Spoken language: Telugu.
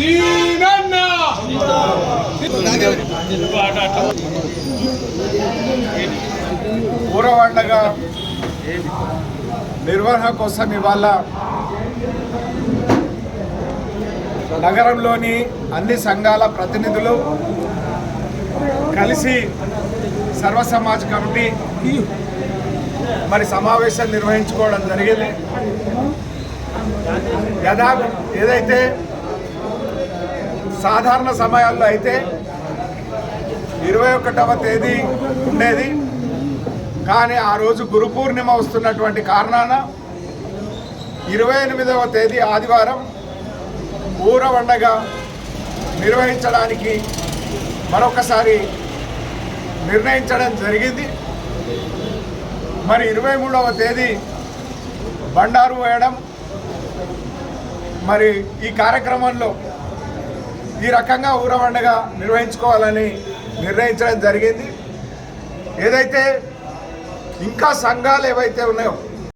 సీనన్న నిర్వహణ కోసం ఇవాళ నగరంలోని అన్ని సంఘాల ప్రతినిధులు కలిసి సర్వ సమాజ్ కమిటీ మరి సమావేశం నిర్వహించుకోవడం జరిగింది. యథా ఏదైతే సాధారణ సమయాల్లో అయితే ఇరవై ఒకటవ తేదీ ఉండేది. కానీ ఆ రోజు గురు పూర్ణిమ వస్తున్నటువంటి కారణాన ఇరవై ఎనిమిదవ తేదీ ఆదివారం ఊరవండగా నిర్వహించడానికి మరొకసారి నిర్ణయించడం జరిగింది. మరి ఇరవై మూడవ తేదీ బండారు వేయడం మరి ఈ కార్యక్రమంలో ఈ రకంగా ఊరవండగా నిర్వహించుకోవాలని నిర్ణయించడం జరిగింది. ఏదైతే ఇంకా సంఘాలు ఏవైతే ఉన్నాయో